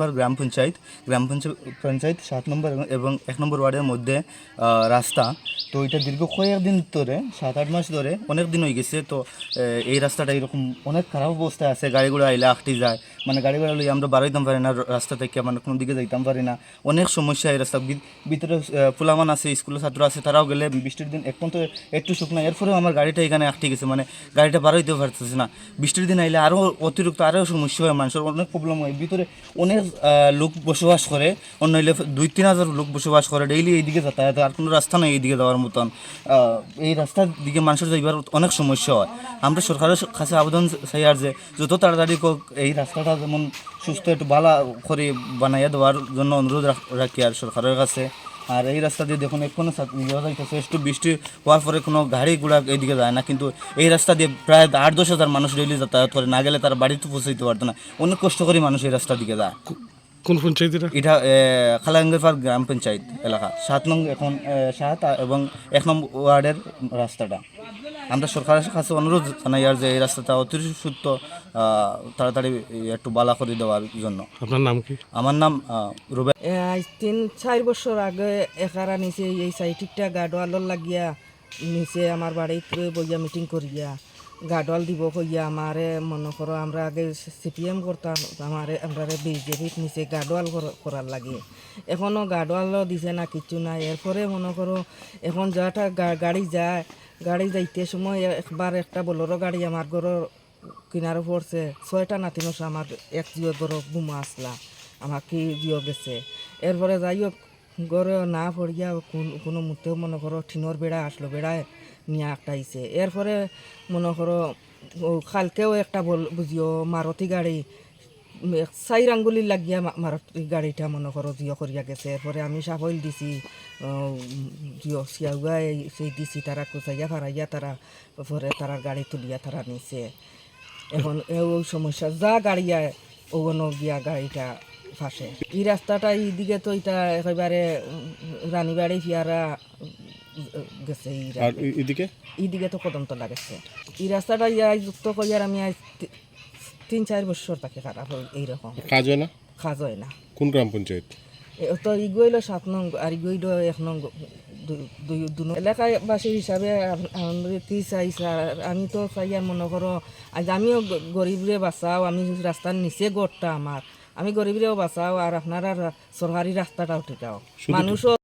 খালাঙ্গারপাড় গ্রাম পঞ্চায়েত। গ্রাম পঞ্চায়েত সাত নম্বর এবং- এক নম্বর ওয়ার্ডের মধ্যে রাস্তা। তো এটা দীর্ঘ কয়েকদিন ধরে সাত আট মাস ধরে অনেক দিন হয়ে গেছে। তো এই রাস্তাটা এরকম অনেক খারাপ অবস্থায় আছে। গাড়িগুলো আইলে আটটি যায়। মানে গাড়িগুলো লইয়া আমরা বাড়াইতাম পারি না, রাস্তা থেকে মানে কোনো দিকে যাইতাম পারি না। অনেক সমস্যা এই রাস্তা। ভিতরে ফুলামান আছে, স্কুলের ছাত্র আছে, তারাও গেলে বৃষ্টির দিন এখন তো একটু শুকনা এরপরেও আমার গাড়িটা এখানে আটকে গেছে। মানে গাড়িটা বাড়াইতেও পারতেছে না। বৃষ্টির দিন আইলে আরও অতিরিক্ত আরও সমস্যা হয়, মানুষের অনেক প্রবলেম হয়। ভিতরে অনেক লোক বসবাস করে। অন্য দুই তিন হাজার লোক বসবাস করে। ডেইলি এইদিকে যাতায়াত, আর কোনো রাস্তা নেই এইদিকে যাওয়ার মতন। এই রাস্তার দিকে মানুষের যাইবার অনেক সমস্যা হয়। আমরা সরকারের কাছে আবেদন চাই আর যে, যত তাড়াতাড়ি এই রাস্তাটা যেমন সুস্থ একটু ভালো করে বানাইয়া দেওয়ার জন্য অনুরোধ রাখি আর সরকারের কাছে। আর এই রাস্তা দিয়ে দেখুন এখনও যাইতেছে একটু বৃষ্টি হওয়ার পরে কোনো গাড়ি ঘোড়া এইদিকে যায় না কিন্তু এই রাস্তা দিয়ে প্রায় আট দশ হাজার মানুষ ডেইলি যাতায়াত করে না গেলে তার বাড়িতে পৌঁছে পৌঁছাইতে পারতো না। অনেক কষ্ট করে মানুষ এই রাস্তা দিকে যায়। কোন পঞ্চায়েত এটা এটা খালাঙ্গেরপাড় গ্রাম পঞ্চায়েত এলাকা সাত নং এখন সাত এবং এক নম্বর ওয়ার্ডের রাস্তাটা। আমরা সরকারের কাছে অনুরোধ জানাই আর যে এই রাস্তাটা অতিরিক্ত আহ, তাড়াতাড়ি একটু বালা করে দেওয়ার জন্য। আপনার নাম কি? আমার নাম আজ তিন চার বছর আগে একারা নিচে এই সাইটিকটা গাডোয়ালর লাগিয়া নিচে আমার বাড়িতে বইয়া মিটিং করিয়া গাডোয়াল দিব কইয়া আমারে মনে করো আমরা আগে সিপিএম করতাম আমারে আমরা বিজেপির নিচে গাডোয়াল কর- করার লাগে। এখনও গাডোয়ালও দিছে না কিছু না। এরপরে মনে করো এখন যাটা গাড়ি যায় গাড়ি যাইতে সময় একবার একটা বলোরো গাড়ি আমার ঘরের কিনারে পড়ছে। ছয়টা নাতিনস আমার এক জিও ঘর বুমা আসলা, আমাকে জিও গেছে। এরপরে যাই হোক গড়ে না পড়িয়া কোনো মুহূর্তেও মনে করো টিনোর বেড়া আসলো, বেড়ায় নিয়ে একটা আইছে। এরপরে মনে করো কালকেও একটা বল বুঝিও, মারুতি গাড়ি চাই আঙ্গুলি লাগিয়া মারুতি গাড়িটা মনে করো জিও করিয়া গেছে। এরপরে আমি সাফল দিছি জিও সিয়াউয়া এই- সেই দিছি তারা কুচাইয়া ফারাইয়া তারা পরে তারা গাড়ি তুলিয়া তারা নিছে। এখন ওই সমস্যা যা গাড়ি আয় ওগুলো গিয়া গাড়িটা ফাঁসে এই রাস্তাটা এইদিকে তো এটা একেবারে রানীবাড়ি ফিয়ারা গেছে এই রা- আর এ- এইদিকে তো কদমতলা গেছে এই রাস্তাটা ইয়াই যুক্ত করিয়ার আমি তিন চার বছর তাকে খারাপ এইরকম। কাজ হয় না? কাজ হয় না। কোন গ্রাম পঞ্চায়েত? তো ইগইল সাত নং আর ইগইল এক নং দুই- দুই দু নং। এলাকাবাসী হিসাবে কি চাই স্যার। আমি তো চাই আর মনে করো আজ আমিও গরিবরে বাঁচাও আমি রাস্তার নিচে গড়টা আমার আমি গরিবরেও বাঁচাও আর আপনারা সরকারি রাস্তাটাও ঠেকাও। মানুষও